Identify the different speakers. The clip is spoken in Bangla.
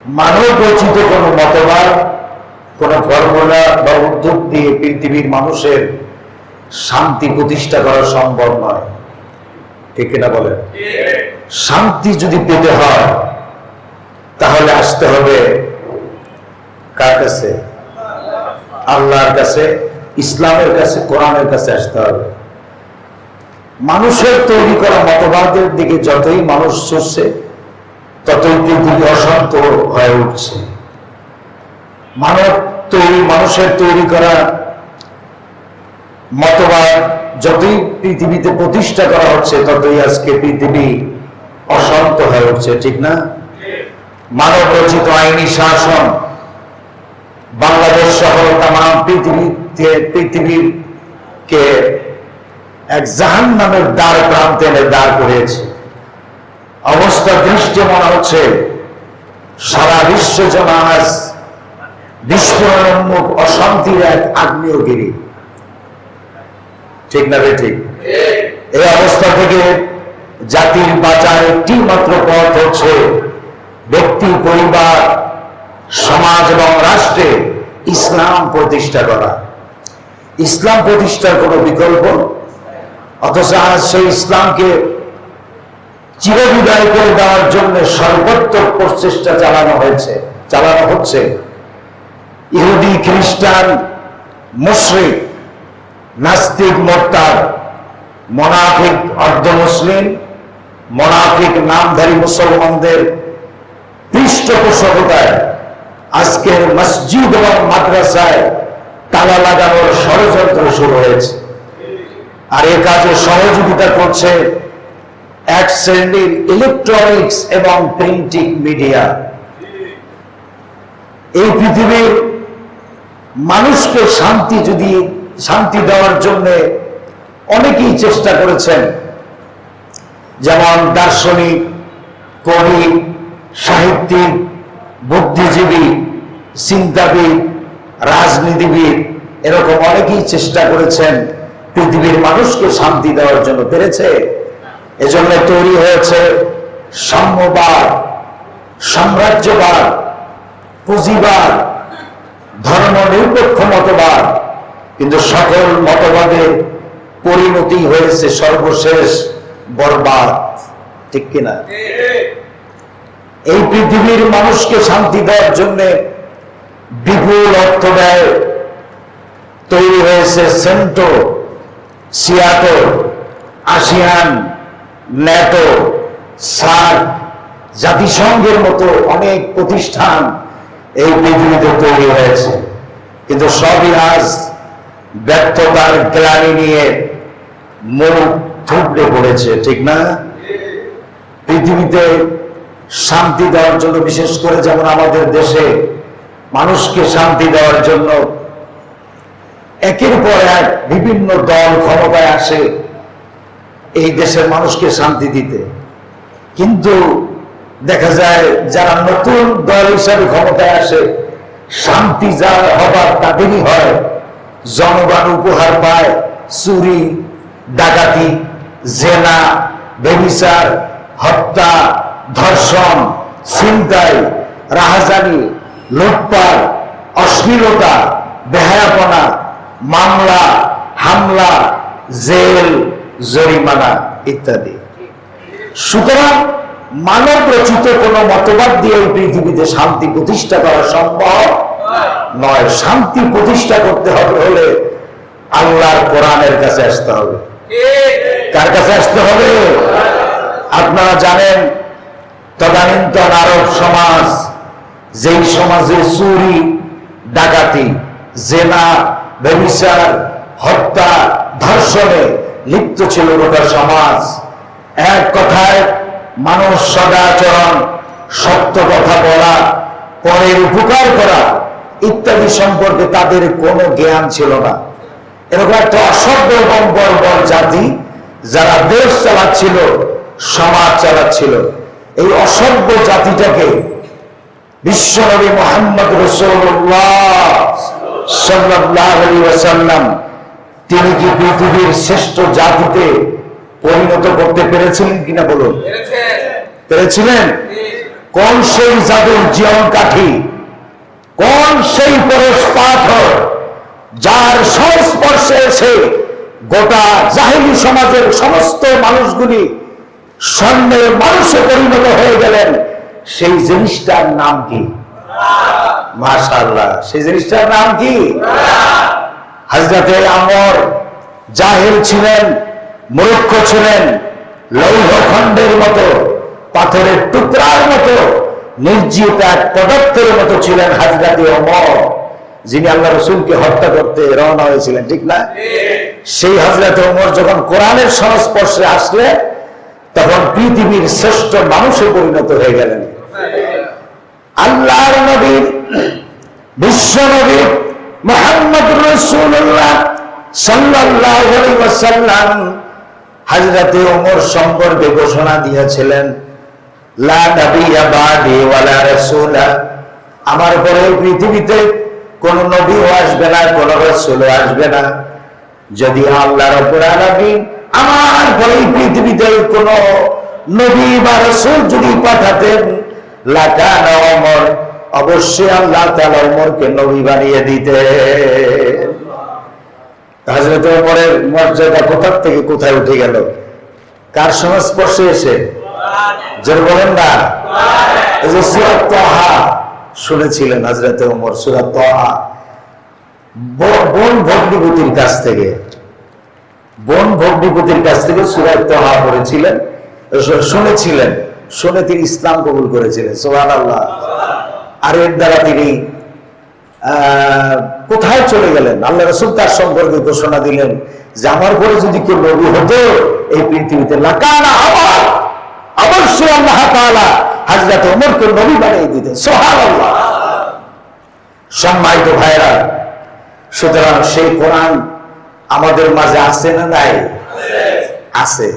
Speaker 1: মানব রচিত কোন মতবাদ, কোন ফর্মুলা বা উদ্যোগ দিয়ে পৃথিবীর মানুষের শান্তি প্রতিষ্ঠা করা সম্ভব নয়। ঠিক কিনা বলেন? শান্তি যদি পেতে হয়, তাহলে আসতে হবে কার কাছে? আল্লাহর কাছে, ইসলামের কাছে, কোরআনের কাছে আসতে হবে। মানুষের তৈরি করা মতবাদের দিকে যতই মানুষ চলছে ততই পৃথিবী অশান্ত হয়ে উঠছে। মানব তৈরি, মানুষের তৈরি করা মতবাদ যতই পৃথিবীতে প্রতিষ্ঠা করা হচ্ছে, ততই আজকে পৃথিবী অশান্ত হয়ে উঠছে, ঠিক না? মানব রচিত আইনি শাসন বাংলাদেশ সহ তাম পৃথিবীতে পৃথিবীর কে এক জাহান নামের দ্বার প্রান্তে দাঁড় করিয়েছে। অবস্থা দৃষ্টি মনে হচ্ছে। সারা বিশ্ব যেন আজ বিস্ফোরণোন্মুখ অশান্তির এক আগ্নেয়গিরি। ঠিক না ঠিক? এই অবস্থা থেকে জাতির বাঁচার একটি মাত্র পথ হচ্ছে ব্যক্তি, পরিবার, সমাজ এবং রাষ্ট্রে ইসলাম প্রতিষ্ঠা করা। ইসলাম প্রতিষ্ঠার কোনো বিকল্প? অথচ আজ সেই ইসলামকে চিরবিদায় করে দেওয়ার জন্য সর্বোত্তর প্রচেষ্টা চালানো হয়েছে, চালানো হচ্ছে। ইহুদি, খ্রিস্টান, মুশরিক, নাস্তিক মোর্তার মনাফিক, অর্ধ মুসলিম, মনাফিক, নামধারী মুসলমানদের পৃষ্ঠপোষকতায় আজকের মসজিদ এবং মাদ্রাসায় তালা লাগানোর ষড়যন্ত্র শুরু হয়েছে। আর এ কাজে সহযোগিতা করছে এক শ্রেণির ইলেকট্রনিক্স এবং প্রিন্টিং মিডিয়া এই পৃথিবীর মানুষকে শান্তি যদি, শান্তি দেওয়ার জন্য অনেকেই চেষ্টা করেছেন। যেমন দার্শনিক, কবি, সাহিত্যিক, বুদ্ধিজীবী, চিন্তাবিদ, রাজনীতিবিদ, এরকম অনেকেই চেষ্টা করেছেন। পৃথিবীর মানুষকে শান্তি দেওয়ার জন্য পেরেছে। এজন্য তৈরি হয়েছে সাম্যবাদ, সাম্রাজ্যবাদ, পুঁজিবাদ ধর্ম নিরপেক্ষ মতবাদ কিন্তু সকল মতবাদে পরিণতি হয়েছে সর্বশেষ বরবাদ, ঠিক কিনা? এই পৃথিবীর মানুষকে শান্তি দেওয়ার জন্য বিপুল অর্থ ব্যয় তৈরি হয়েছে CENTO SEATO ASEAN NATO SAARC জাতিসংঘের মতো অনেক প্রতিষ্ঠান এই পৃথিবীতে তৈরি হয়েছে। কিন্তু সবই আজ ব্যর্থতার গ্লানি নিয়ে মুখ থুবড়ে পড়েছে, ঠিক না? পৃথিবীতে শান্তি দেওয়ার জন্য, বিশেষ করে যেমন আমাদের দেশে মানুষকে শান্তি দেওয়ার জন্য একের পর এক বিভিন্ন দল ক্ষমতায় আসে এই দেশের মানুষকে শান্তি দিতে। কিন্তু দেখা যায় যারা নতুন দল হিসাবে ক্ষমতায় আসে, শান্তি যা হবার তাদেরই হয়। জনগণ উপহার পায়, চুরি, ডাকাতি, জেনা, বেবিচার, হত্যা, ধর্ষণ, ছিনতাই, রাহাজানি, লুটপাট, অশ্লীলতা, বেহায়াপনা, মামলা, হামলা, জেল জরিমানা ইত্যাদি। সুতরাং মানব রচিত কোন মতবাদ দিয়ে পৃথিবীতে শান্তি প্রতিষ্ঠা করা সম্ভব নয়। শান্তি প্রতিষ্ঠা করতে হবে হলে আল্লাহর কোরআনের কাছে আসতে হবে। কার কাছে আসতে হবে? আপনারা জানেন, তদানীন্তন আরব সমাজ, যেই সমাজে চুরি, ডাকাতি, জেনা, ব্যবিচার, হত্যা, ধর্ষণে লিপ্ত ছিল গোটা সমাজ। এক কথায়, মানুষ সদাচরণ, সত্য কথা বলা, পরের উপকার করা ইত্যাদি সম্পর্কে তাদের কোনো জ্ঞান ছিল না। এরকম একটা অসভ্য এবং বর্বর জাতি যারা দেশ চালাচ্ছিল, সমাজ চালাচ্ছিল, এই অসভ্য জাতিটাকে বিশ্বনবী মোহাম্মদ রসুল্লাহ সাল্লাহ আলী ওয়াসাল্লাম তিনি কি পৃথিবীর শ্রেষ্ঠ জাতিতে পরিণত করতে পেরেছিলেন কিনা বলুন? পেরেছিলেন? কোন সেই জাদুর জীবন কাঠি কোন সেই পরশ পাথর যার সংস্পর্শে এসে গোটা জাহিলি সমাজের সমস্ত মানুষগুলি স্বর্ণের মানুষে পরিণত হয়ে গেলেন? সেই জিনিসটার নাম কি? মাশাআল্লাহ। সেই জিনিসটার নাম কি? হাজরাতে আমর জাহেল ছিলেন, মূর্খ ছিলেন লৌহ খণ্ডের মতো, পাথরের টুকরার মতো নির্জীব এক পদার্থের মতো ছিলেন হাজরাতে অমর যিনি আল্লাহ রসুলকে হত্যা করতে রওনা হয়েছিলেন, ঠিক না? সেই হাজরাতে অমর যখন কোরআনের সংস্পর্শে আসলে, তখন পৃথিবীর শ্রেষ্ঠ মানুষে পরিণত হয়ে গেলেন। আল্লাহর নবীর বিশ্ব নবী মোহাম্মদ রসুল্লাহ সাল্লাল্লাহু আলাইহি ওয়াসাল্লাম হযরতে ওমর সম্পর্কে ঘোষণা দিয়েছিলেন রাসূলা। আমার পরে পৃথিবীতে কোন নবীও আসবে না, কোন রাসূলও আসবে না। যদি আল্লাহ আমার পরে পৃথিবীতে কোন নবী বা রাসূল যদি পাঠাতেন লাকানা ওমর অবশ্যই আল্লাহ তাআলা ওমরকে নবী বানিয়ে দিতেন হাজরত ওমরের মর্যাদা কোথার থেকে কোথায় উঠে গেল? কার সংস্পর্শে এসে? শুনেছিলেন হাজরত বোন ভগ্নিপতির কাছ থেকে। বোন ভগ্নিপতির কাছ থেকে সুরাত তাহা পড়েছিলেন, শুনেছিলেন, শুনে তিনি ইসলাম কবুল করেছিলেন সোহান আল্লাহ আর এর দ্বারা তিনি কোথায় চলে গেলেন? আল্লাহ রসুল তার সম্পর্কে ঘোষণা দিলেন যে আমার পরে যদি কেউ নবী হতো, এই পৃথিবীতে লাকানা আমার, অবশ্যই আল্লাহ তাআলা হাজরত ওমরকে নবী বানিয়ে দিতেন। সুবহানাল্লাহ। সম্মানিত ভাইরা সুতরাং সেই কোরআন আমাদের মাঝে আছে না নাই? আছে।